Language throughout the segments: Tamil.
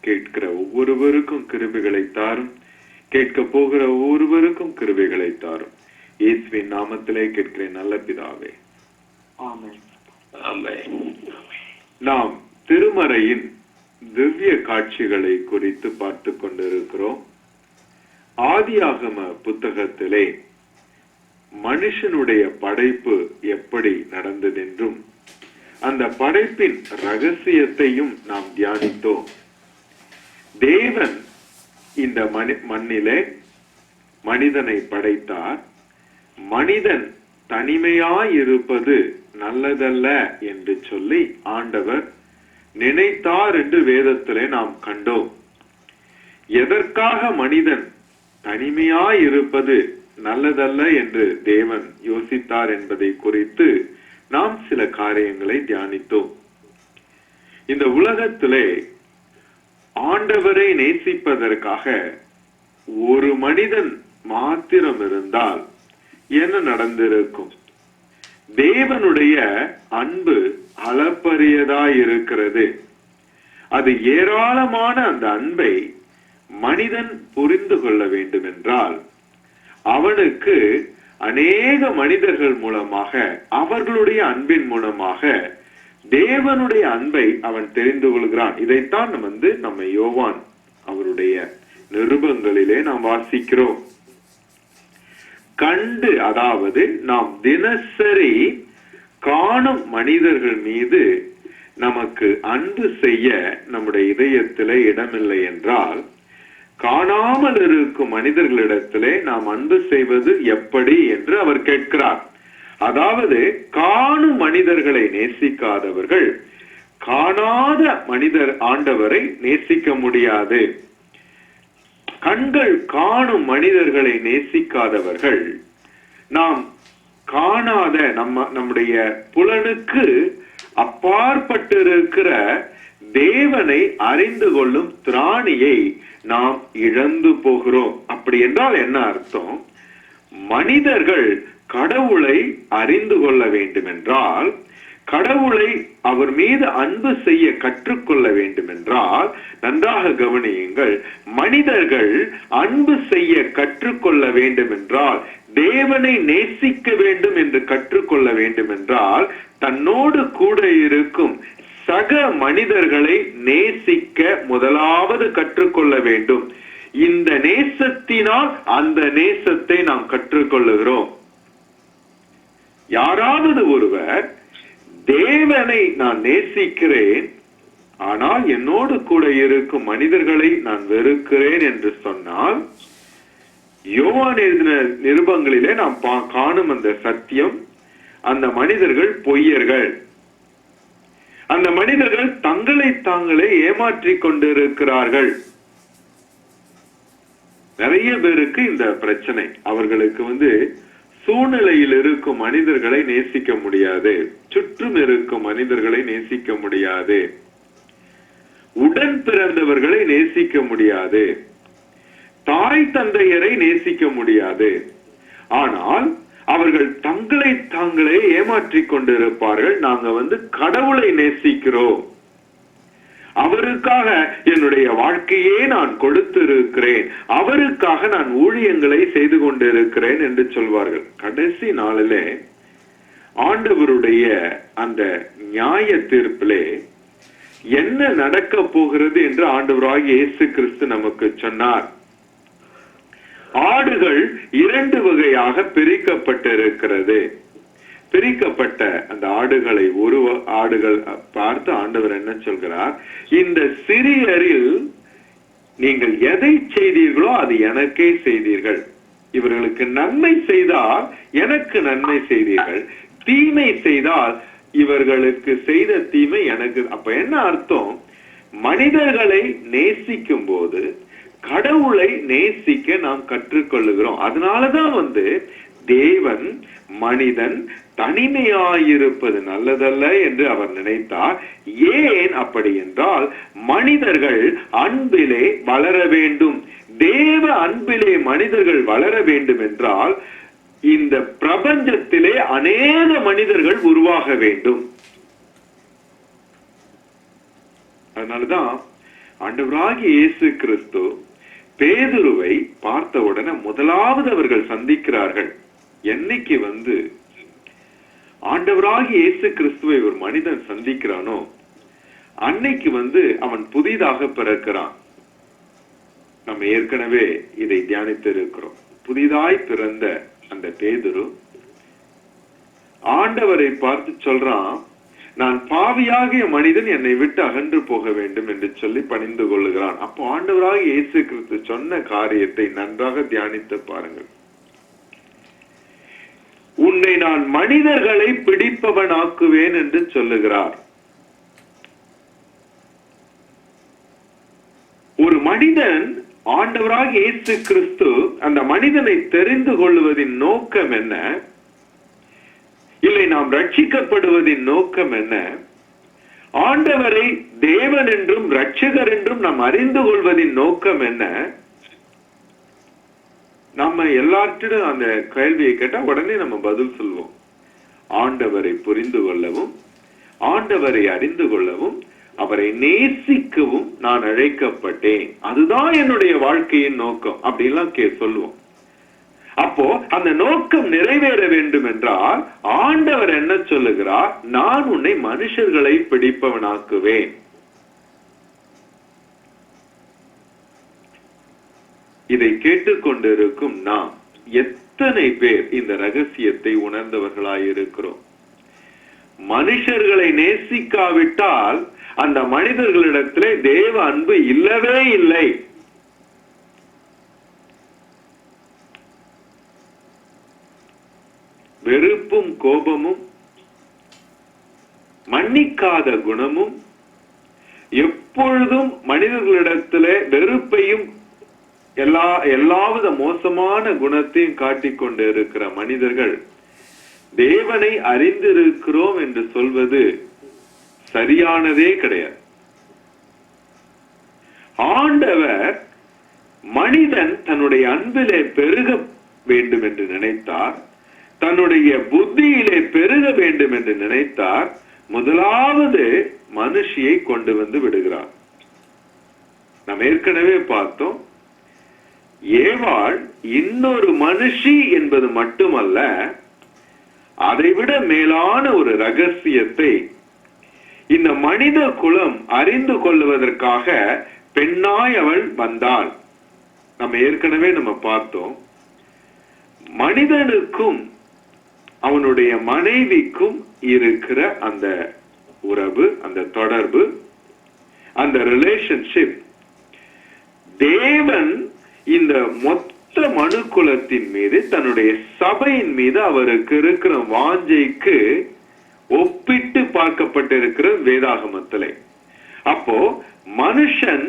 கேட்கிற ஒவ்வொருவருக்கும் கிருபைகளை தாரும். கேட்க போகிற ஒவ்வொருவருக்கும் கிருபைகளை தாரும். இயேசுவின் நாமத்திலே கேட்கிறேன் நல்ல பிதாவே. ஆமென். ஆமென். நாம் திருமறையின் திவ்ய காட்சிகளை குறித்து பார்த்து கொண்டிருக்கிறோம். ஆதியாகம புத்தகத்திலே மனுஷனுடைய படைப்பு எப்படி நடந்ததென்றும் அந்த படைப்பின் ரகசியத்தையும் நாம் தியானித்தோம். தேவன் இந்த மனி மண்ணிலே மனிதனை படைத்தார். மனிதன் தனிமையாயிருப்பது நல்லதல்ல என்று சொல்லி ஆண்டவர் நினைத்தார் என்று வேதத்திலே நாம் கண்டோம். எதற்காக மனிதன் தனிமையாயிருப்பது நல்லதல்ல என்று தேவன் யோசித்தார் என்பதை குறித்து நாம் சில காரியங்களை தியானித்தோம். இந்த உலகத்திலே ஆண்டவரை நேசிப்பதற்காக ஒரு மனிதன் மாத்திரம் இருந்தால் என்ன நடந்திருக்கும்? தேவனுடைய அன்பு அளப்பரியதாய் இருக்கிறது அது ஏராளமான அந்த அன்பை மனிதன் புரிந்து கொள்ள வேண்டும் என்றால் அவனுக்கு அநேக மனிதர்கள் மூலமாக அவர்களுடைய அன்பின் மூலமாக தேவனுடைய அன்பை அவன் தெரிந்து கொள்கிறான். இதைத்தான் நம்ம வந்து நம்ம யோவான் அவருடைய நிருபங்களிலே நாம் வாசிக்கிறோம். கண்டு அதாவது நாம் தினசரி காணும் மனிதர்கள் மீது நமக்கு அன்பு செய்ய நம்முடைய இதயத்திலே இடமில்லை என்றால் காணாமல் இருக்கும் மனிதர்களிடத்திலே நாம் அன்பு செய்வது எப்படி என்று அவர் கேட்கிறார். அதாவது காணும் மனிதர்களை நேசிக்காதவர்கள் காணாத மனிதர் ஆண்டவரை நேசிக்க முடியாது. கண்கள் காணும் மனிதர்களை நேசிக்காதவர்கள். நாம் காணாத நம்ம நம்முடைய புலனுக்கு அப்பாற்பட்டிருக்கிற தேவனை அறிந்து கொள்ளும் திராணியை நாம் இழந்து போகிறோம். அப்படி என்றால் என்ன அர்த்தம்? மனிதர்கள் கடவுளை அறிந்து கொள்ள வேண்டுமென்றால் கடவுளை அவர் மீது அன்பு செய்ய கற்றுக்கொள்ள வேண்டுமென்றால் நன்றாக கவனியுங்கள் மனிதர்கள் அன்பு செய்ய கற்றுக்கொள்ள வேண்டுமென்றால் தேவனை நேசிக்க வேண்டும் என்று கற்றுக்கொள்ள வேண்டுமென்றால் தன்னோடு கூட இருக்கும் சக மனிதர்களை நேசிக்க முதலாவது கற்றுக்கொள்ள வேண்டும். இந்த நேசத்தினால் அந்த நேசத்தை நாம் கற்றுக்கொள்ளுகிறோம். யாராவது ஒருவர் தேவனை நான் நேசிக்கிறேன் ஆனால் என்னோடு கூட இருக்கும் மனிதர்களை நான் வெறுக்கிறேன் என்று சொன்னால் யோவான் எழுதின நிருபங்களிலே நாம் பா- காணும் அந்த சத்தியம் அந்த மனிதர்கள் பொய்யர்கள். அந்த மனிதர்கள் தங்களை தாங்களே ஏமாற்றிக் கொண்டிருக்கிறார்கள். நிறைய பேருக்கு இந்த பிரச்சனை. அவர்களுக்கு வந்து சூழ்நிலையில் இருக்கும் மனிதர்களை நேசிக்க முடியாது. சுற்றும் இருக்கும் மனிதர்களை நேசிக்க முடியாது. உடன் பிறந்தவர்களை நேசிக்க முடியாது. தாய் தந்தையரை நேசிக்க முடியாது. ஆனால் அவர்கள் தங்களை தாங்களே ஏமாற்றிக் கொண்டிருப்பார்கள். நாங்க வந்து கடவுளை நேசிக்கிறோம். அவருக்காக என்னுடைய வாழ்க்கையே நான் கொடுத்திருக்கிறேன். அவருக்காக நான் ஊழியங்களை செய்து கொண்டிருக்கிறேன் என்று சொல்வார்கள். கடைசி நாளிலே ஆண்டவருடைய அந்த நியாய தீர்ப்பிலே என்ன நடக்க போகிறது என்று ஆண்டவராக இயேசு கிறிஸ்து நமக்கு சொன்னார். ஆடுகள் இரண்டு வகையாக பிரிக்கப்பட்டிருக்கிறது. பிரிக்கப்பட்ட அந்த ஆடுகளை ஒரு ஆடுகள் பார்த்து ஆண்டவர் என்ன சொல்கிறார்? இந்த சிறியரில் நீங்கள் எதை செய்தீர்களோ அது எனக்கே செய்தீர்கள். இவர்களுக்கு நன்மை செய்தால் எனக்கு நன்மை செய்தீர்கள். தீமை செய்தால் இவர்களுக்கு செய்த தீமை எனக்கு. அப்ப என்ன அர்த்தம்? மனிதர்களை நேசிக்கும் போது கடவுளை நேசிக்க நாம் கற்றுக்கொள்ளுகிறோம். அதனாலதான் வந்து தேவன் மனிதன் தனிமையாயிருப்பது நல்லதல்ல என்று அவர் நினைத்தார். ஏன் அப்படி என்றால் மனிதர்கள் அன்பிலே வளர வேண்டும். தேவ அன்பிலே மனிதர்கள் வளர வேண்டும் என்றால் இந்த பிரபஞ்சத்திலே அநேக மனிதர்கள் உருவாக வேண்டும். அதனாலதான் ஆண்டவராகிய இயேசு கிறிஸ்து பேதுருவை பார்த்தவுடனே முதலாவது அவர்கள் சந்திக்கிறார்கள். என்னைக்கு வந்து ஆண்டவராகி இயேசு கிறிஸ்துவை ஒரு மனிதன் சந்திக்கிறானோ அன்னைக்கு வந்து அவன் புதிதாக பிறக்கிறான். நம்ம ஏற்கனவே இதை தியானித்து இருக்கிறோம் புதிதாய் பிறந்த அந்த பேதுரு ஆண்டவரை பார்த்து சொல்றான் நான் பாவியாகிய மனிதன் என்னை விட்டு அகன்று போக வேண்டும் என்று சொல்லி பணிந்து கொள்ளுகிறான். அப்போ ஆண்டவராக இயேசு கிறிஸ்து சொன்ன காரியத்தை நன்றாக தியானித்து பாருங்கள். உன்னை நான் மனிதர்களை பிடிப்பவன் ஆக்குவேன் என்று சொல்லுகிறார். ஒரு மனிதன் ஆண்டவராக இயேசு கிறிஸ்து அந்த மனிதனை தெரிந்து கொள்வதின் நோக்கம் என்ன? இல்லை நாம் ரட்சிக்கப்படுவதின் நோக்கம் என்ன? ஆண்டவரை தேவன் என்றும் ரட்சகர் என்றும் நாம் அறிந்து கொள்வதின் நோக்கம் என்ன? நம்ம எல்லார்கிட்டும் அந்த கேள்வியை கேட்டா உடனே நம்ம பதில் சொல்வோம். ஆண்டவரை புரிந்து கொள்ளவும் ஆண்டவரை அறிந்து கொள்ளவும் அவரை நேசிக்கவும் நான் அழைக்கப்பட்டேன். அதுதான் என்னுடைய வாழ்க்கையின் நோக்கம் அப்படின்லாம் கே சொல்லுவோம். அப்போ அந்த நோக்கம் நிறைவேற வேண்டும் என்றால் ஆண்டவர் என்ன சொல்லுகிறார்? நான் உன்னை மனுஷர்களை பிடிப்பவனாக்குவேன். இதை கேட்டுக்கொண்டிருக்கும் நாம் எத்தனை பேர் இந்த ரகசியத்தை உணர்ந்தவர்களாயிருக்கிறோம்? மனுஷர்களை நேசிக்காவிட்டால் அந்த மனிதர்களிடத்திலே தேவ அன்பு இல்லவே இல்லை. வெறுப்பும் கோபமும் மன்னிக்காத குணமும் எப்பொழுதும் மனிதர்களிடத்திலே வெறுப்பையும் எல்லா எல்லாவித மோசமான குணத்தையும் காட்டிக் கொண்டு இருக்கிற மனிதர்கள் தேவனை அறிந்திருக்கிறோம் என்று சொல்வது சரியானதே கிடையாது. ஆண்டவர் மனிதன் தன்னுடைய அன்பிலே பெருக வேண்டும் என்று நினைத்தார் தன்னுடைய புத்தியிலே பெருக வேண்டும் என்று நினைத்தார் முதலாவது மனுஷியை கொண்டு வந்து விடுகிறார். நாம் ஏற்கனவே பார்த்தோம் ஏவாள் இன்னொரு மனுஷி என்பது மட்டுமல்ல அதைவிட மேலான ஒரு ரகசியத்தை இந்த மனித குலம் அறிந்து கொள்வதற்காக பெண்ணாய் அவள் வந்தாள். நம்ம ஏற்கனவே நம்ம பார்த்தோம். மனிதனுக்கும் அவனுடைய மனைவிக்கும் இருக்கிற அந்த உறவு அந்த தொடர்பு அந்த ரிலேஷன்ஷிப் தேவன் இந்த மொத்த மனு குலத்தின் மீது தன்னுடைய சபையின் மீது அவருக்கு இருக்கிற வாஞ்சைக்கு ஒப்பிட்டு பார்க்கப்பட்டிருக்கிற வேதாகமத்திலே. அப்போ மனுஷன்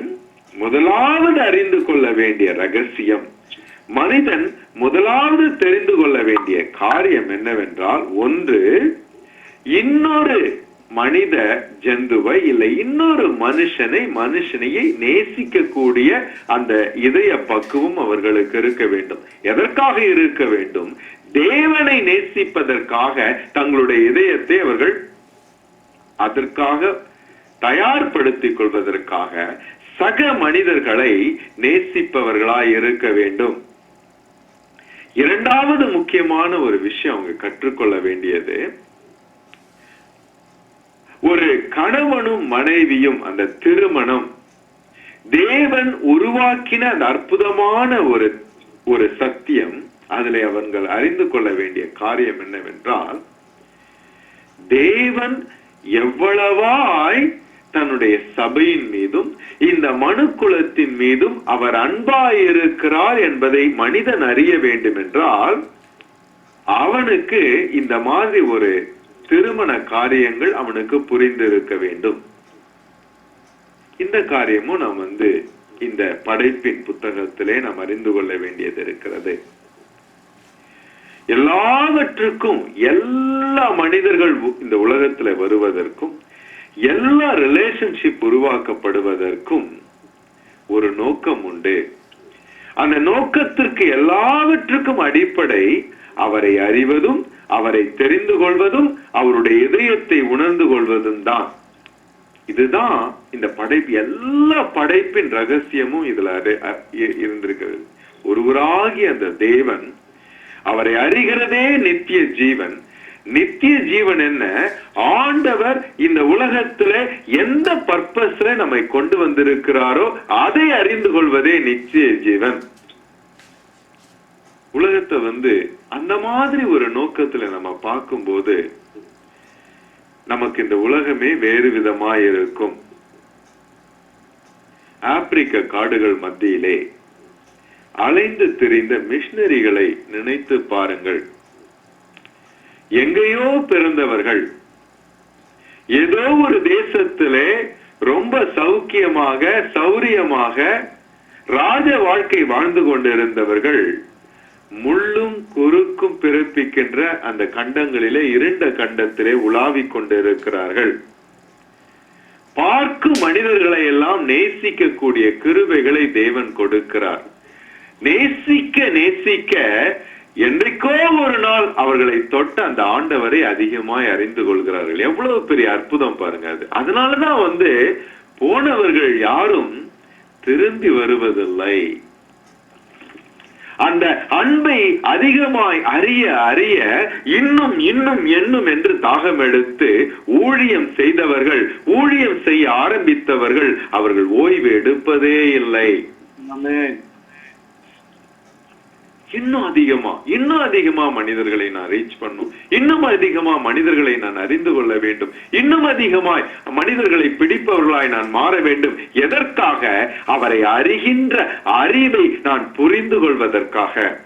முதலாவது அறிந்து கொள்ள வேண்டிய ரகசியம் மனிதன் முதலாவது தெரிந்து கொள்ள வேண்டிய காரியம் என்னவென்றால் ஒன்று இன்னொரு மனித ஜந்துவை இல்லை இன்னொரு மனுஷனை மனுஷனையை நேசிக்கக்கூடிய அந்த இதய பக்குவம் அவர்களுக்கு இருக்க வேண்டும். எதற்காக இருக்க வேண்டும்? தேவனை நேசிப்பதற்காக தங்களுடைய இதயத்தை அவர்கள் அதற்காக தயார்படுத்திக் கொள்வதற்காக சக மனிதர்களை நேசிப்பவர்களாய் இருக்க வேண்டும். இரண்டாவது முக்கியமான ஒரு விஷயம் அவங்க கற்றுக்கொள்ள வேண்டியது ஒரு கணவனும் மனைவியும் அந்த திருமணம் தேவன் உருவாக்கின அந்த அற்புதமான ஒரு ஒரு சத்தியம் அதில் அவர்கள் அறிந்து கொள்ள வேண்டிய காரியம் என்னவென்றால் தேவன் எவ்வளவாய் தன்னுடைய சபையின் மீதும் இந்த மனுக்குலத்தின் மீதும் அவர் அன்பாயிருக்கிறார் என்பதை மனிதன் அறிய வேண்டும் என்றால் அவனுக்கு இந்த மாதிரி ஒரு திருமண காரியங்கள் அவனுக்கு புரிந்திருக்க வேண்டும். இந்த காரியமும் நாம் வந்து இந்த படைப்பின் புத்தகத்திலே நாம் அறிந்து கொள்ள வேண்டியது இருக்கிறது. எல்லாவற்றுக்கும் எல்லா மனிதர்கள் இந்த உலகத்துல வருவதற்கும் எல்லா ரிலேஷன்ஷிப் உருவாக்கப்படுவதற்கும் ஒரு நோக்கம் உண்டு. அந்த நோக்கத்திற்கு எல்லாவற்றுக்கும் அடிப்படை அவரை அறிவதும் அவரை தெரிந்து கொள்வதும் அவருடைய இதயத்தை உணர்ந்து கொள்வதும் தான். இதுதான் இந்த படைப்பு எல்லா படைப்பின் ரகசியமும் இதுல இருந்திருக்கிறது. ஒருவராகிய அந்த தேவன் அவரை அறிகிறதே நித்திய ஜீவன். நித்திய ஜீவன் என்ன? ஆண்டவர் இந்த உலகத்துல எந்த பர்பஸ்ல நம்மை கொண்டு வந்திருக்கிறாரோ அதை அறிந்து கொள்வதே நித்திய ஜீவன். உலகத்தை வந்து அந்த மாதிரி ஒரு நோக்கத்துல நம்ம பார்க்கும்போது நமக்கு இந்த உலகமே வேறு விதமா இருக்கும் ஆப்பிரிக்க காடுகள் மத்தியிலே அலைந்து திரிந்த மிஷினரிகளை நினைத்து பாருங்கள். எங்கேயோ பிறந்தவர்கள் ஏதோ ஒரு தேசத்திலே ரொம்ப சௌக்கியமாக சௌரியமாக ராஜ வாழ்க்கை வாழ்ந்து கொண்டிருந்தவர்கள் முள்ளும் குறுக்கும் பிறப்பிக்கின்ற அந்த கண்டங்களிலே இருண்ட கண்டத்திலே உலாவிக் கொண்டிருக்கிறார்கள். பார்க்கும் மனிதர்களை எல்லாம் நேசிக்கக்கூடிய கிருபைகளை தேவன் கொடுக்கிறார். நேசிக்க நேசிக்க என்றைக்கோ ஒரு நாள் அவர்களை தொட்ட அந்த ஆண்டவரை அதிகமாய் அறிந்து கொள்கிறார்கள். எவ்வளவு பெரிய அற்புதம் பாருங்க அது. அதனாலதான் வந்து போனவர்கள் யாரும் திரும்பி வருவதில்லை. அந்த அன்பை அதிகமாய் அறிய அறிய இன்னும் இன்னும் என்னும் என்று தாகம் எடுத்து ஊழியம் செய்தவர்கள் ஊழியம் செய்ய ஆரம்பித்தவர்கள் அவர்கள் ஓய்வு எடுப்பதே இல்லை. இன்னும் அதிகமா இன்னும் அதிகமா மனிதர்களை நான் ரீச் பண்ணும். இன்னும் அதிகமா மனிதர்களை நான் அறிந்து கொள்ள வேண்டும். இன்னும் அதிகமாய் மனிதர்களை பிடிப்பவர்களாய் நான் மாற வேண்டும். எதற்காக? அவரை அறிகின்ற அறிவை நான் புரிந்து கொள்வதற்காக.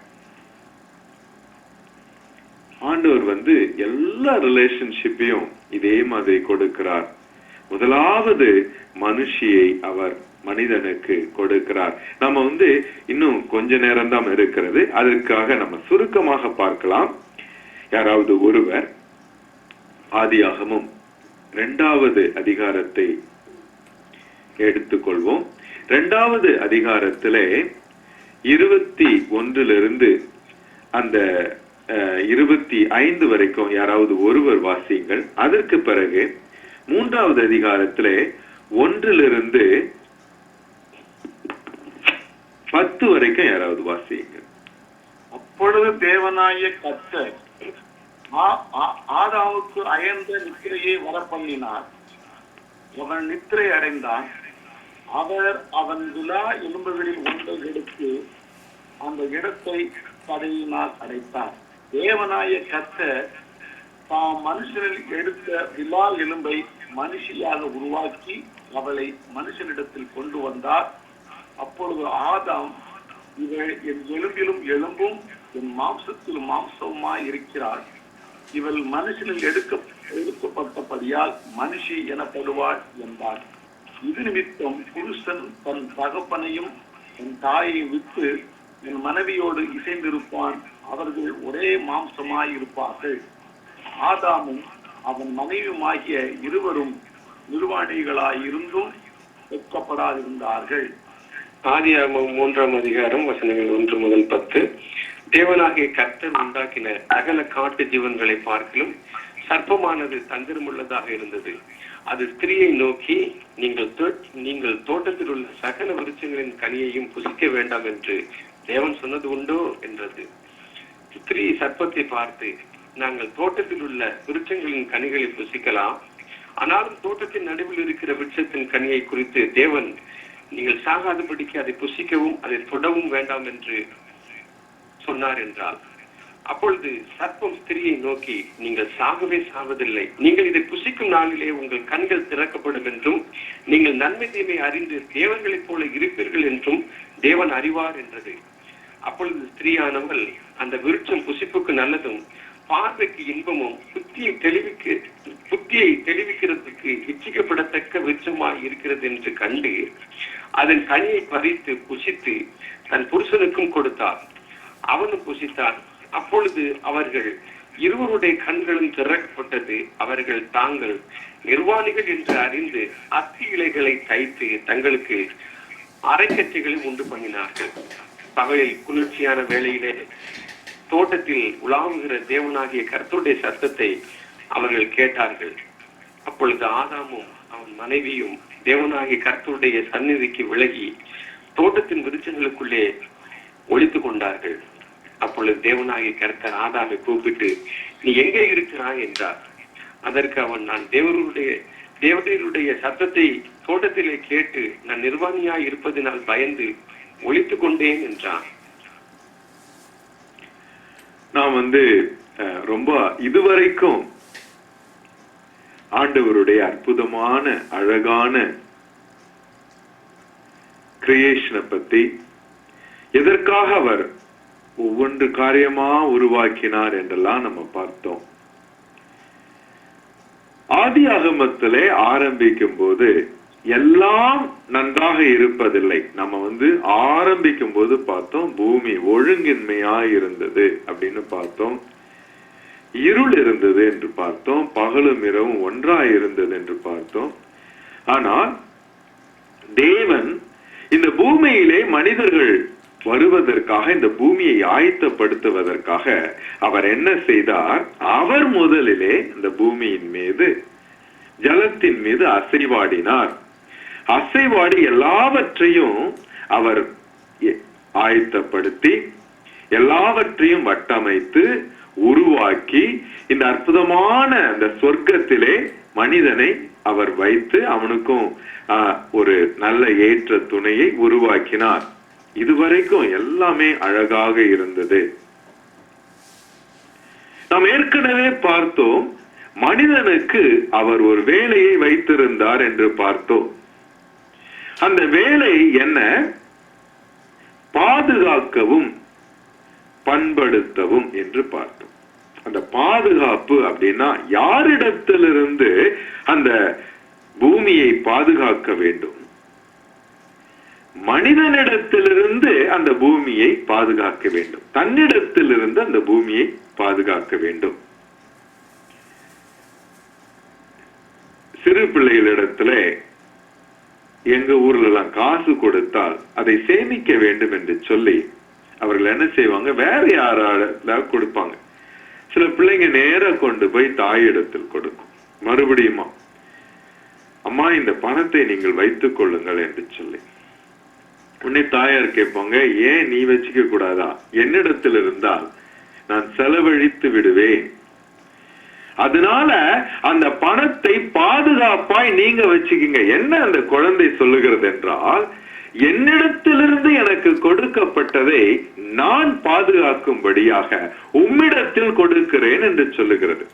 ஆண்டவர் வந்து எல்லா ரிலேஷன்ஷிப்பையும் இதே மாதிரி கொடுக்கிறார். முதலாவது மனுஷியை அவர் மனிதனுக்கு கொடுக்கிறார். நம்ம வந்து இன்னும் கொஞ்ச நேரம் தான் இருக்கிறது. அதற்காக நம்ம சுருக்கமாக பார்க்கலாம். யாராவது ஒருவர் ஆதியாகமும் இரண்டாவது அதிகாரத்தை எடுத்துக்கொள்வோம். இரண்டாவது அதிகாரத்திலே இருபத்தி ஒன்றிலிருந்து அந்த அஹ், இருபத்தி ஐந்து வரைக்கும் யாராவது ஒருவர் வாசியுங்கள். அதற்கு பிறகு மூன்றாவது அதிகாரத்திலே ஒன்றிலிருந்து பத்து வரைக்கும் யாராவது வாசியுங்க அப்பொழுது தேவனாய கத்தர் ஆ- ஆ- அயர்ந்த நித்திரையை வரப்பள்ளினார். அவன் நித்திரை அடைந்தான். அவர் அவன் விழா எலும்புகளில் ஒன்றை எடுத்து அந்த இடத்தை தடையினால் அடைத்தார். தேவனாய கர்த்தர் தாம் மனுஷனில் எடுத்த விழா எலும்பை மனுஷியாக உருவாக்கி அவளை மனுஷனிடத்தில் கொண்டு வந்தார். அப்பொழுது ஆதாம் இவள் என் எலும்பிலும் எலும்பும் என் மாம்சத்தில் மாம்சவுமாய் இருக்கிறாள். இவள் மனுஷனில் எடுக்க எடுக்கப்பட்டபடியால் மனுஷி எனப்படுவாள் என்றாள் இது நிமித்தம் புருஷன் தன் தகப்பனையும் தன் தாயை விட்டு என் மனைவியோடு இசைந்திருப்பான். அவர்கள் ஒரே மாம்சமாய் இருப்பார்கள். ஆதாமும் அவன் மனைவியுமாகிய இருவரும் நிர்வாணிகளாயிருந்தும் வெட்கப்படாதிருந்தார்கள். ஆதியாகமம் மூன்றாம் அதிகாரம் வசனங்கள் ஒன்று முதல் பத்து. தேவனாகிய கர்த்தர் உண்டாக்கின அகல காட்டு ஜீவன்களை பார்க்கிலும் சர்ப்பமானது தந்திரமுள்ளதாக இருந்தது. அது ஸ்திரியை நோக்கி நீங்கள் நீங்கள் தோட்டத்தில் உள்ள சகல விருட்சங்களின் கனியையும் புசிக்க வேண்டாம் என்று தேவன் சொன்னது உண்டோ? என்றது. ஸ்திரீ சர்ப்பத்தை பார்த்து நாங்கள் தோட்டத்தில் உள்ள விருட்சங்களின் கனிகளை புசிக்கலாம். ஆனாலும் தோட்டத்தின் நடுவில் இருக்கிற விருட்சத்தின் கனியை குறித்து தேவன் நீங்கள் சாகாதபடிக்கு அதை புசிக்கவும் அதை தொடவும் வேண்டாம் என்று சொன்னார் என்றால் அப்பொழுது சர்ப்பம் ஸ்திரியை நோக்கி நீங்கள் சாகவே சாவதில்லை. நீங்கள் இதை புசிக்கும் நாளிலே உங்கள் கண்கள் திறக்கப்படும் என்றும் நீங்கள் நன்மை தீமை அறிந்து தேவர்களைப் போல இருப்பீர்கள் என்றும் தேவன் அறிவார் என்றது. அப்பொழுது ஸ்திரீயானவள் அந்த விருட்சம் புசிப்புக்கு நல்லதும் பார்வைக்கு இன்பமும் புத்தியை தெளிவிக்க புத்தியை தெளிவிக்கிறதுக்கு இச்சிக்கப்படத்தக்க விருட்சமாய் இருக்கிறது என்று கண்டு அதன் கனியை பறித்து புசித்து தன் புருஷனுக்கும் கொடுத்தார். அவனும் புசித்தான். அப்பொழுது அவர்கள் இருவருடைய கண்களும் திறக்கப்பட்டது. அவர்கள் தாங்கள் நிர்வாணிகள் என்று அறிந்து அத்தி இலைகளை தைத்து தங்களுக்கு அரைக்கச்சைகளை உண்டு பண்ணினார்கள். பகலில் குளிர்ச்சியான வேளையிலே தோட்டத்தில் உலாவுகிற தேவனாகிய கர்த்தருடைய சத்தத்தை அவர்கள் கேட்டார்கள். அப்பொழுது ஆதாமும் அவன் மனைவியும் தேவனாகி கர்த்தருடைய சந்நிதிக்கு விலகி தோட்டத்தின் விருச்சங்களுக்குள்ளே ஒழித்து கொண்டார்கள். அப்பொழுது தேவனாகி கர்த்தர் ஆதாமை கூப்பிட்டு நீ எங்கே இருக்கிறாய்? என்றார். அதற்கு அவன் நான் தேவருடைய தேவனுடைய சத்தத்தை தோட்டத்திலே கேட்டு நான் நிர்வாணியாய் இருப்பதினால் பயந்து ஒழித்துக் கொண்டேன் என்றான். நாம் வந்து அஹ், ரொம்ப இதுவரைக்கும் ஆண்டவருடைய அற்புதமான அழகான கிரியேஷனை பத்தி எதற்காக அவர் ஒவ்வொன்று காரியமா உருவாக்கினார் என்றெல்லாம் நம்ம பார்த்தோம். ஆதி அகமத்திலே ஆரம்பிக்கும் போது எல்லாம் நன்றாக இருப்பதில்லை. நம்ம வந்து ஆரம்பிக்கும் போது பார்த்தோம் பூமி ஒழுங்கின்மையா இருந்தது அப்படின்னு பார்த்தோம். இருள் இருந்தது என்று பார்த்தோம் பகலும் இரவும் ஒன்றாய் இருந்தது என்று பார்த்தோம். ஆனால் தேவன் இந்த பூமியிலே மனிதர்கள் வருவதற்காக இந்த பூமியை ஆயத்தப்படுத்துவதற்காக அவர் என்ன செய்தார்? அவர் முதலிலே இந்த பூமியின் மீது ஜலத்தின் மீது அசைவாடினார். அசைவாடி எல்லாவற்றையும் அவர் ஆயத்தப்படுத்தி எல்லாவற்றையும் வட்டமைத்து உருவாக்கி இந்த அற்புதமான அந்த சொர்க்கத்திலே மனிதனை அவர் வைத்து அவனுக்கும் ஒரு நல்ல ஏற்ற துணையை உருவாக்கினார். இதுவரைக்கும் எல்லாமே அழகாக இருந்தது. நாம் ஏற்கனவே பார்த்தோம் மனிதனுக்கு அவர் ஒரு வேலையை வைத்திருந்தார் என்று பார்த்தோம். அந்த வேலை என்ன? பாதுகாக்கவும் பண்படுத்தவும் என்று பார்த்தோம். அந்த பாதுகாப்பு அப்படின்னா யாரிடத்திலிருந்து அந்த பூமியை பாதுகாக்க வேண்டும்? மனிதனிடத்திலிருந்து அந்த பூமியை பாதுகாக்க வேண்டும். தன்னிடத்திலிருந்து அந்த பூமியை பாதுகாக்க வேண்டும். சிறு பிள்ளைகளிடத்துல எங்க ஊர்ல எல்லாம் காசு கொடுத்தால் அதை சேமிக்க வேண்டும் என்று சொல்லி அவர்கள் என்ன செய்வாங்க? வேற யாரால கொடுப்பாங்க. சில பிள்ளைங்க நேரா கொண்டு போய் தாயிடத்தில் கொடுக்கும். மறுபடியுமா அம்மா இந்த பணத்தை நீங்கள் வைத்துக் கொள்ளுங்கள் என்று சொல்லி. உன்னை தாயார் கேட்பாங்க ஏன் நீ வச்சுக்க கூடாதா? என்னிடத்தில் இருந்தால் நான் செலவழித்து விடுவேன். அதனால அந்த பணத்தை பாதுகாப்பாய் நீங்க வச்சுக்கீங்க. என்ன அந்த குழந்தை சொல்லுகிறது என்றால் என்னிடத்திலிருந்து எனக்கு கொடுக்கப்பட்டதை நான் பாதுகாக்கும்படியாக உம்மிடத்தில் கொடுக்கிறேன் என்று சொல்லுகிறது.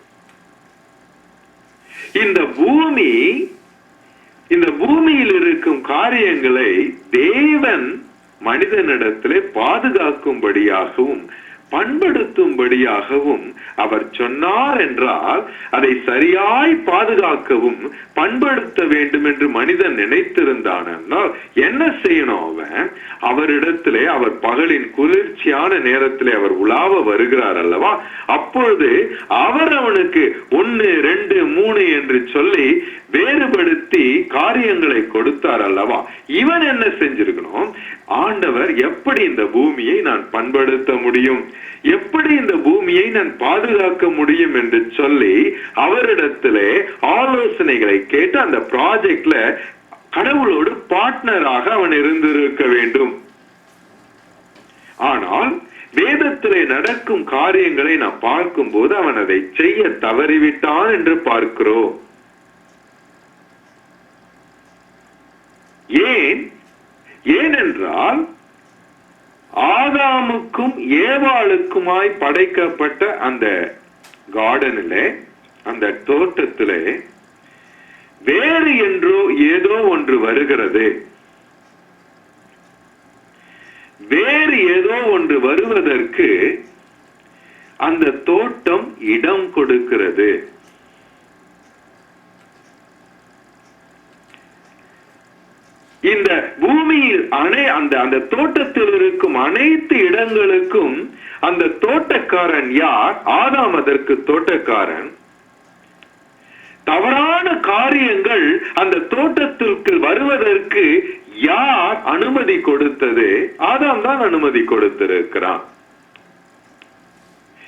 இந்த பூமி இந்த பூமியில் இருக்கும் காரியங்களை தேவன் மனிதனிடத்திலே பாதுகாக்கும்படியாகவும் பண்படுத்தும்படியாகவும் அவர் சொன்னார் என்றால் அதை சரியாய் பாதுகாக்கவும் பண்படுத்த வேண்டும் என்று மனிதன் நினைத்திருந்தான் என்றால் என்ன செய்யணும் அவன்? அவரிடத்திலே அவர் பகலின் குளிர்ச்சியான நேரத்திலே அவர் உலாவ வருகிறார் அல்லவா? அப்பொழுது அவர் அவனுக்கு ஒன்னு ரெண்டு மூணு என்று சொல்லி வேறுபடுத்தி காரியங்களை கொடுத்தார் அல்லவா? இவன் என்ன செஞ்சிருக்கணும்? ஆண்டவர் எப்படி இந்த பூமியை நான் பண்படுத்த முடியும்? எப்படி இந்த பூமியை நான் பாதுகாக்க முடியும் என்று சொல்லி அவரிடத்திலே ஆலோசனைகளை கேட்டு அந்த ப்ராஜெக்ட்ல கடவுளோடு பார்ட்னராக அவன் இருந்திருக்க வேண்டும். ஆனால் வேதத்திலே நடக்கும் காரியங்களை நாம் பார்க்கும்போது அவன் அதை செய்ய தவறிவிட்டான் என்று பார்க்கிறோம். ஏன்? ஏனென்றால் ஆதாமுக்கும் ஏவாளுக்குமாய் படைக்கப்பட்ட அந்த கார்டனிலே அந்த தோட்டத்திலே வேறு என்றோ ஏதோ ஒன்று வருகிறது. வேறு ஏதோ ஒன்று வருவதற்கு அந்த தோட்டம் இடம் கொடுக்கிறது. இந்த பூமியில் அனை அந்த அந்த தோட்டத்தில் இருக்கும் அனைத்து இடங்களுக்கும் அந்த தோட்டக்காரன் யார்? ஆதாம் அதற்கு தோட்டக்காரன். தவறான காரியங்கள் அந்த தோட்டத்திற்கு வருவதற்கு யார் அனுமதி கொடுத்தது? ஆதாம் தான் அனுமதி கொடுத்திருக்கிறான்.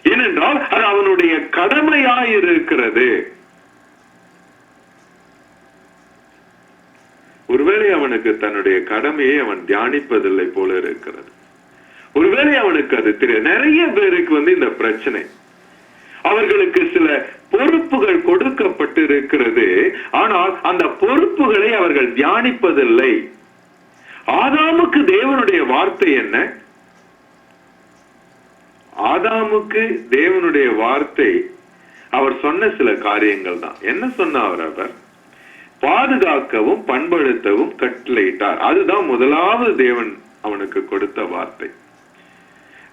ஏனென்றால் அது அவனுடைய கடமையாயிருக்கிறது. ஒருவேளை அவனுக்கு தன்னுடைய கடமையை அவன் தியானிப்பதில்லை போல இருக்கிறது. ஒருவேளை அவனுக்கு அது தெரியும் நிறைய பேருக்கு வந்து இந்த பிரச்சனை. அவர்களுக்கு சில பொறுப்புகள் கொடுக்கப்பட்டு இருக்கிறது ஆனால் அந்த பொறுப்புகளை அவர்கள் தியானிப்பதில்லை. ஆதாமுக்கு தேவனுடைய வார்த்தை என்ன? ஆதாமுக்கு தேவனுடைய வார்த்தை அவர் சொன்ன சில காரியங்கள் தான் என்ன சொன்னார் அவர்? பாதுகாக்கவும் பண்படுத்தவும் கட்டளையிட்டார். அதுதான் முதலாவது தேவன் அவனுக்கு கொடுத்த வார்த்தை.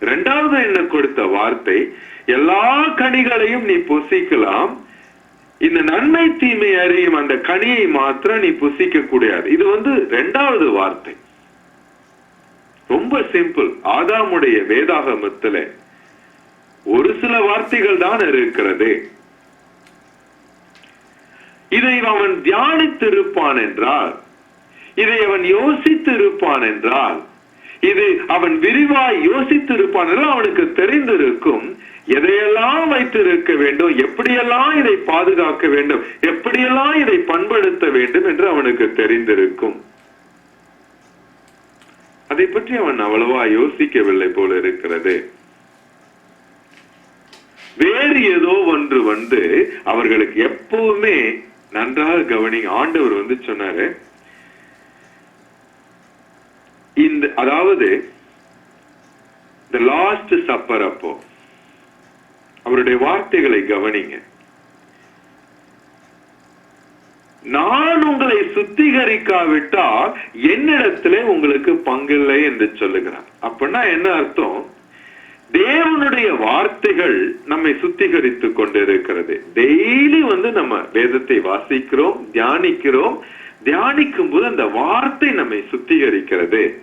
இரண்டாவது என்ன கொடுத்த வார்த்தை? எல்லா கனிகளையும் நீ புசிக்கலாம். இந்த நன்மை தீமை அறியும் அந்த கனியை மாத்திரம் நீ புசிக்க கூடாது. இது வந்து இரண்டாவது வார்த்தை. ரொம்ப சிம்பிள். ஆதாமுடைய வேதாகமத்துல ஒரு சில வார்த்தைகள் தான் இருக்கிறது. இதை அவன் தியானித்திருப்பான் என்றால் இதை அவன் யோசித்திருப்பான் என்றால் இது அவன் விரிவாய் யோசித்திருப்பான் என்றால் அவனுக்கு தெரிந்திருக்கும் எதையெல்லாம் வைத்திருக்க வேண்டும் எப்படியெல்லாம் இதை பாதுகாக்க வேண்டும் எப்படியெல்லாம் இதை பண்படுத்த வேண்டும் என்று அவனுக்கு தெரிந்திருக்கும். அதை பற்றி அவன் அவ்வளவா யோசிக்கவில்லை போல இருக்கிறது. வேறு ஏதோ ஒன்று வந்து அவர்களுக்கு எப்பவுமே நன்றாக கவனி ஆண்டவர் வந்து சொன்னாரு. இந்த அதாவது இந்த லாஸ்ட் சப்பர் அப்போ அவருடைய வார்த்தைகளை கவனிங்க. நான் உங்களை சுத்திகரிக்காவிட்டால் என்னிடத்துல உங்களுக்கு பங்கில்லை என்று சொல்லுகிறார். அப்படின்னா என்ன அர்த்தம்? தேவனுடைய வார்த்தைகள் நம்மை சுத்திகரித்துக் கொண்டிருக்கிறது. டெய்லி வந்து நம்ம வேதத்தை வாசிக்கிறோம் தியானிக்கிறோம். தியானிக்கும் போது அந்த வார்த்தை நம்மை சுத்திகரிக்கிறது.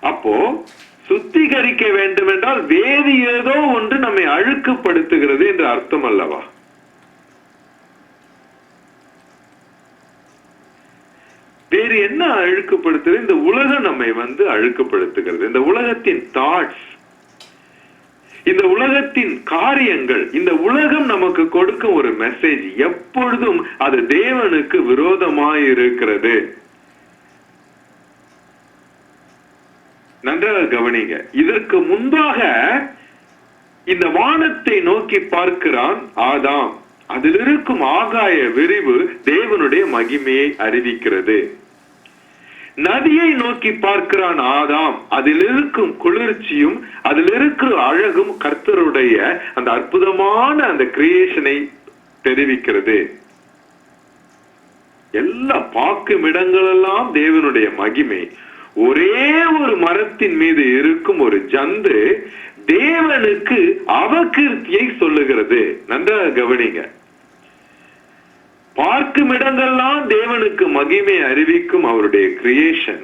அப்போ சுத்திகரிக்க வேண்டும் என்றால் வேறு ஏதோ ஒன்று நம்மை அழுக்குப்படுத்துகிறது என்று அர்த்தம் அல்லவா? வேறு என்ன அழுக்குப்படுத்துது? இந்த உலகம் நம்மை வந்து அழுக்குப்படுத்துகிறது. இந்த உலகத்தின் தாட்ஸ் இந்த உலகத்தின் காரியங்கள் இந்த உலகம் நமக்கு கொடுக்கும் ஒரு மெசேஜ் எப்பொழுதும் அது தேவனுக்கு விரோதமாய் இருக்கிறது நன்றாக கவனிங்க. இதற்கு முன்பாக இந்த வானத்தை நோக்கி பார்க்கிறான் ஆதாம். அதில் இருக்கும் ஆகாய விரிவு தேவனுடைய மகிமையை அறிவிக்கிறது. நதியை நோக்கி பார்க்கிறான் ஆதாம். அதில் இருக்கும் குளிர்ச்சியும் அதில் இருக்கிற அழகும் கர்த்தருடைய அந்த அற்புதமான அந்த கிரியேஷனை தெரிவிக்கிறது. எல்லா பார்க்கும் இடங்களெல்லாம் தேவனுடைய மகிமை. ஒரே ஒரு மரத்தின் மீது இருக்கும் ஒரு ஜந்து தேவனுக்கு அவகீர்த்தியை சொல்லுகிறது. நன்றாக கவனிங்க. பார்க்கும் இடங்கள்லாம் தேவனுக்கு மகிமை அறிவிக்கும் அவருடைய கிரியேஷன்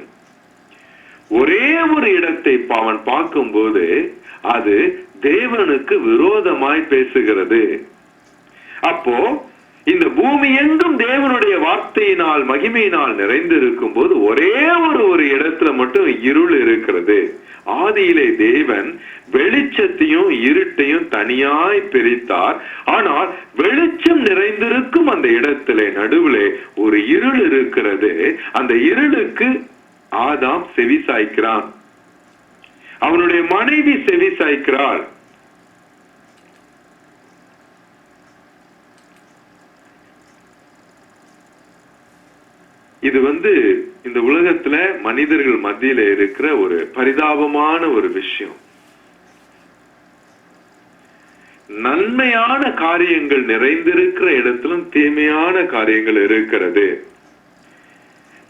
ஒரே ஒரு இடத்தை அவன் பார்க்கும்போது அது தேவனுக்கு விரோதமாய் பேசுகிறது. அப்போ இந்த பூமி எங்கும் தேவனுடைய வார்த்தையினால் மகிமையினால் நிறைந்திருக்கும் போது ஒரே ஒரு ஒரு இடத்துல மட்டும் இருள் இருக்கிறது. ஆதியிலே தேவன் வெளிச்சத்தையும் இருட்டையும் தனியாய் பிரித்தார். ஆனால் வெளிச்சம் நிறைந்திருக்கும் அந்த இடத்திலே நடுவிலே ஒரு இருள் இருக்கிறது. அந்த இருளுக்கு ஆதாம் செவி சாய்க்கிறான் அவனுடைய மனைவி செவி சாய்க்கிறாள் இது வந்து இந்த உலகத்துல மனிதர்கள் மத்தியில இருக்கிற ஒரு பரிதாபமான ஒரு விஷயம். நன்மையான காரியங்கள் நிறைந்திருக்கிற இடத்திலும் தீமையான காரியங்கள் இருக்கிறது.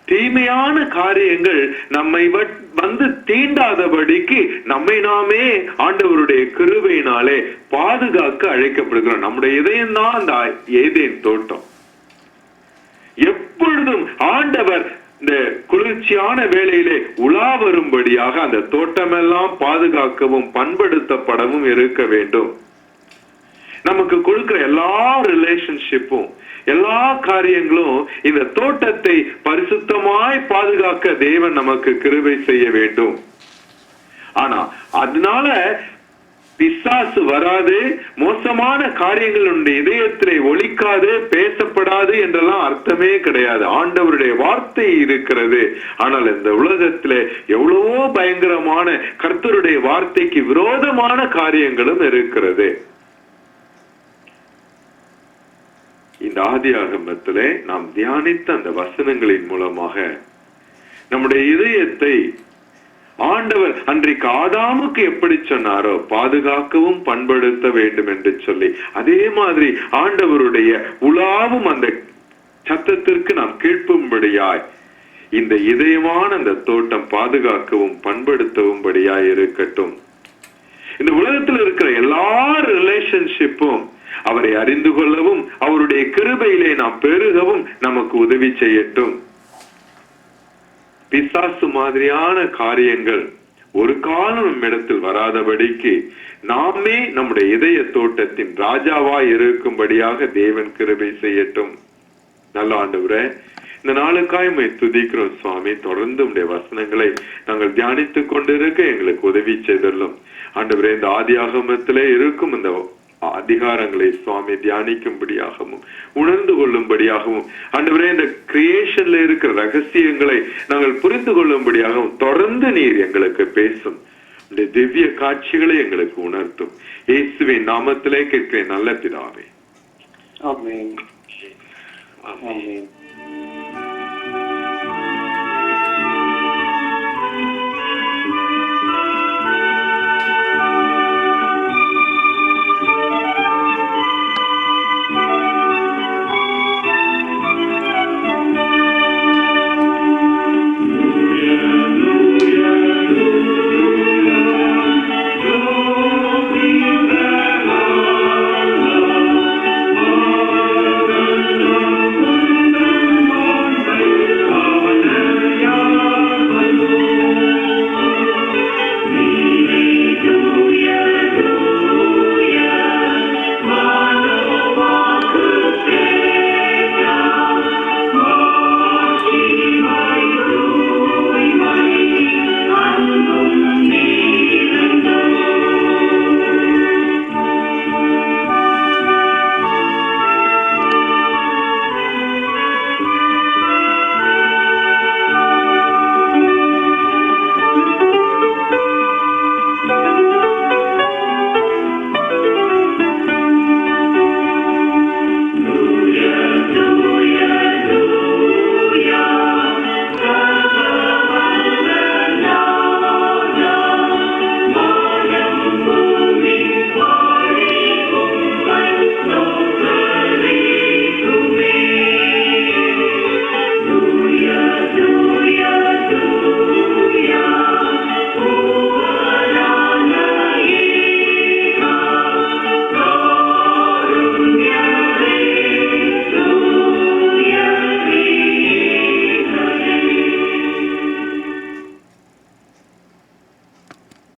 தீமையான காரியங்கள் நம்மை வந்து தீண்டாதபடிக்கு நம்மை நாமே ஆண்டவருடைய கிருபையினாலே பாதுகாக்க அழைக்கப்படுகிறோம். நம்முடைய இதயம்தான் அந்த ஏதேன் தோட்டம். எப்பொழுதும் ஆண்டவர் இந்த குளிர்ச்சியான வேளையிலே உலா வரும்படியாக அந்த தோட்டமெல்லாம் பாதுகாக்கவும் பண்படுத்தப்படவும் இருக்க வேண்டும். நமக்கு கொடுக்கிற எல்லா ரிலேஷன்ஷிப்பும் எல்லா காரியங்களும் இந்த தோட்டத்தை பரிசுத்தமாய் பாதுகாக்க தேவன் நமக்கு கிருபை செய்ய வேண்டும். ஆனா அதனால பிசாசு வராது மோசமான காரியங்கள் இதயத்திலே ஒழிக்காது பேசப்படாது என்றெல்லாம் அர்த்தமே கிடையாது. ஆண்டவருடைய வார்த்தை இருக்கிறது. ஆனால் இந்த உலகத்திலே எவ்வளவோ பயங்கரமான கர்த்தருடைய வார்த்தைக்கு விரோதமான காரியங்களும் இருக்கிறது. இந்த ஆதி ஆகமத்திலே நாம் தியானித்த அந்த வசனங்களின் மூலமாக நம்முடைய இதயத்தை ஆண்டவர் அன்றைக்கு ஆதாமுக்கு எப்படி சொன்னாரோ பாதுகாக்கவும் பண்படுத்த வேண்டும் என்று சொல்லி. அதே மாதிரி ஆண்டவருடைய உலாவும் அந்த சத்தத்திற்கு நாம் கேட்பும்படியாய் இந்த இதயமான அந்த தோட்டம் பாதுகாக்கவும் பண்படுத்தவும்படியாய் இருக்கட்டும். இந்த உலகத்தில் இருக்கிற எல்லா ரிலேஷன்ஷிப்பும் அவரை அறிந்து கொள்ளவும் அவருடைய கிருபையிலே நாம் பெருகவும் நமக்கு உதவி செய்யட்டும். பிசாசு மாதிரியான காரியங்கள் ஒரு காலம் நம்மிடத்தில் வராதபடிக்கு நாமே நம்முடைய இதய தோட்டத்தின் ராஜாவாய் இருக்கும்படியாக தேவன் கிருபை செய்யட்டும். நல்ல ஆண்டவரே இந்த நாளுக்காய் உண்மை துதிக்கிறோம் சுவாமி. தொடர்ந்து உடைய வசனங்களை நாங்கள் தியானித்துக் கொண்டிருக்க எங்களுக்கு உதவி செய்துள்ளோம். ஆண்டவரே இந்த ஆதி ஆகமத்திலே இருக்கும் இந்த அதிகாரங்களை சுவாமி தியானிக்கும்படியாகவும் உணர்ந்து கொள்ளும்படியாகவும் ஆண்டவரே இந்த கிரியேஷன்ல இருக்கிற ரகசியங்களை நாங்கள் புரிந்து கொள்ளும்படியாகவும் தொடர்ந்து நீர் எங்களுக்கு பேசும். இந்த திவ்ய காட்சிகளை எங்களுக்கு உணர்த்தும். இயேசுவின் நாமத்திலே கேட்கிறேன் நல்ல பிதாவே. ஆமென். ஆமென்.